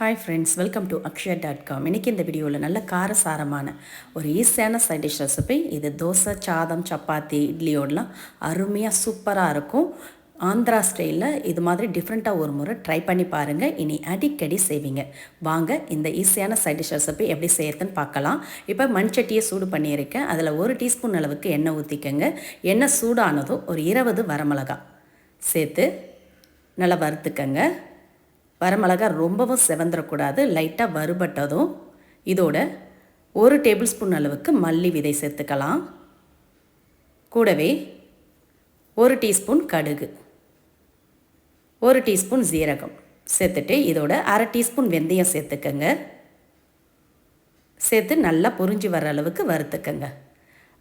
Hi friends welcome to Akshaya dot com இன்றைக்கி இந்த வீடியோவில் நல்ல காரசாரமான ஒரு ஈஸியான சைட் டிஷ் ரெசிபி இது தோசை சாதம் சப்பாத்தி இட்லியோடலாம் அருமையாக சூப்பராக இருக்கும். ஆந்திரா ஸ்டைலில் இது மாதிரி டிஃப்ரெண்ட்டாக ஒரு முறை ட்ரை பண்ணி பாருங்கள் இனி அடிக்கடி செய்வீங்க. வாங்க இந்த ஈஸியான சைட் டிஷ் ரெசிபி எப்படி செய்யறதுன்னு பார்க்கலாம். இப்போ மண்சட்டியை சூடு பண்ணியிருக்கேன். அதில் ஒரு டீஸ்பூன் அளவுக்கு எண்ணெய் ஊற்றிக்கங்க எண்ணெய் சூடானதும் ஒரு இருபது வரமிளகா சேர்த்து நல்லா வறுத்துக்கங்க. வரமிளகா ரொம்பவும் செவந்துடக்கூடாது லைட்டாக வறுபட்டதும் இதோட ஒரு டேபிள் ஸ்பூன் அளவுக்கு மல்லி விதை சேர்த்துக்கலாம். கூடவே ஒரு டீஸ்பூன் கடுகு ஒரு டீஸ்பூன் ஜீரகம் சேர்த்துட்டு இதோட அரை டீஸ்பூன் வெந்தயம் சேர்த்துக்கங்க. சேர்த்து நல்லா புரிஞ்சு வர அளவுக்கு வறுத்துக்கங்க.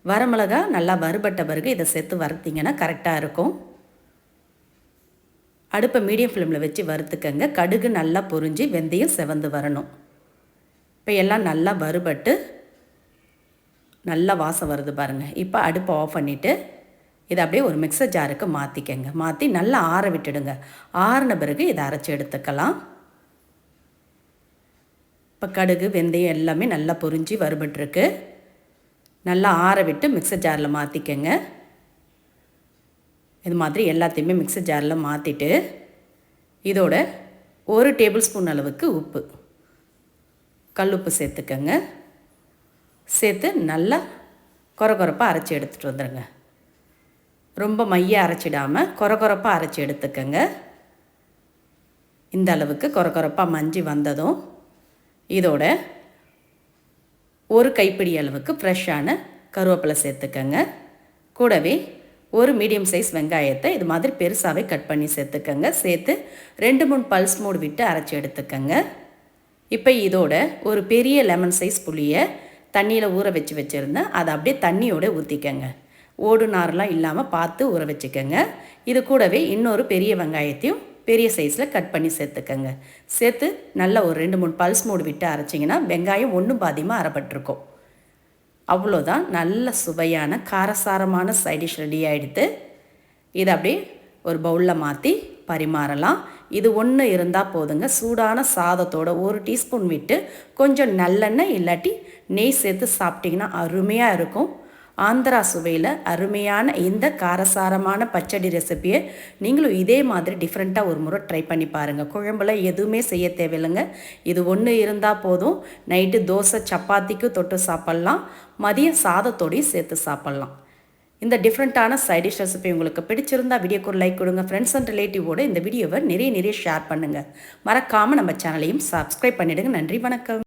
வரமிளகா நல்லா வறுபட்ட பிறகு இதை சேர்த்து வறுத்திங்கன்னா கரெக்டாக இருக்கும். அடுப்பை மீடியம் ஃப்ளேமில் வச்சு வறுத்துக்கங்க. கடுகு நல்லா பொரிஞ்சு வெந்தயம் செவந்து வரணும். இப்போ எல்லாம் நல்லா வறுபட்டு நல்லா வாசம் வருது பாருங்கள் இப்போ அடுப்பை ஆஃப் பண்ணிவிட்டு இதை அப்படியே ஒரு மிக்சர் ஜாருக்கு மாற்றிக்கங்க மாற்றி நல்லா ஆற விட்டுடுங்க. ஆறின பிறகு இதை அரைச்சி எடுத்துக்கலாம். இப்போ கடுகு வெந்தயம் எல்லாமே நல்லா பொறிஞ்சி வறுபட்டுருக்கு. நல்லா ஆற விட்டு மிக்சர் ஜாரில் மாற்றிக்கங்க இது மாதிரி எல்லாத்தையுமே மிக்சர் ஜாரில் மாற்றிட்டு இதோட ஒரு டேபிள் ஸ்பூன் அளவுக்கு உப்பு. கல் உப்பு சேர்த்துக்கங்க. சேர்த்து நல்லா கொர கொரப்பாக அரைச்சி எடுத்துகிட்டு வந்துடுங்க ரொம்ப மைய அரைச்சிடாமல் கொர கொரப்பாக அரைச்சி எடுத்துக்கங்க. இந்த அளவுக்கு கொர கொரப்பாக மஞ்சி வந்ததும் இதோட ஒரு கைப்பிடி அளவுக்கு ஃப்ரெஷ்ஷான கருவேப்பிலை சேர்த்துக்கங்க. கூடவே ஒரு மீடியம் சைஸ் வெங்காயத்தை இது மாதிரி பெருசாகவே கட் பண்ணி சேர்த்துக்கங்க. சேர்த்து ரெண்டு மூணு பல்ஸ் மூடு விட்டு அரைச்சி எடுத்துக்கங்க. இப்போ இதோட ஒரு பெரிய லெமன் சைஸ் புளியை தண்ணியில் ஊற வச்சு வச்சுருந்தேன் அதை அப்படியே தண்ணியோடு ஊற்றிக்கங்க ஓடு நார்லாம் இல்லாமல் பார்த்து ஊற வச்சுக்கோங்க. இது கூடவே இன்னொரு பெரிய வெங்காயத்தையும் பெரிய சைஸில் கட் பண்ணி சேர்த்துக்கங்க. சேர்த்து நல்லா ஒரு ரெண்டு மூணு பல்ஸ் மூடு விட்டு அரைச்சிங்கன்னா வெங்காயம் ஒன்றும் பாதியமாக அரைப்பட்டிருக்கும். அவ்வளோதான். நல்ல சுவையான காரசாரமான சைடிஷ் ரெடி ஆகிடுது இதை அப்படியே ஒரு பவுலில் மாற்றி பரிமாறலாம். இது ஒன்று இருந்தால் போதுங்க. சூடான சாதத்தோட ஒரு டீஸ்பூன் விட்டு கொஞ்சம் நல்லெண்ணெய் இல்லாட்டி நெய் சேர்த்து சாப்பிட்டிங்கன்னா அருமையாக இருக்கும். ஆந்திரா சுவையில் அருமையான இந்த காரசாரமான பச்சடி ரெசிப்பியை நீங்களும் இதே மாதிரி டிஃப்ரெண்ட்டாக ஒரு முறை ட்ரை பண்ணி பாருங்கள் குழம்புல எதுவுமே செய்ய தேவையில்லைங்க. இது ஒன்று இருந்தால் போதும். நைட்டு தோசை சப்பாத்திக்கு தொட்டு சாப்பிட்லாம். மதியம் சாதத்தோடையும் சேர்த்து சாப்பிட்லாம். இந்த டிஃப்ரெண்ட்டான சைடிஷ் ரெசிபி உங்களுக்கு பிடிச்சிருந்தா வீடியோக்கு ஒரு லைக் கொடுங்க. ஃப்ரெண்ட்ஸ் அண்ட் ரிலேட்டிவோடு இந்த வீடியோவை நிறைய நிறைய ஷேர் பண்ணுங்கள் மறக்காமல் நம்ம சேனலையும் சப்ஸ்கிரைப் பண்ணிவிடுங்க நன்றி வணக்கம்.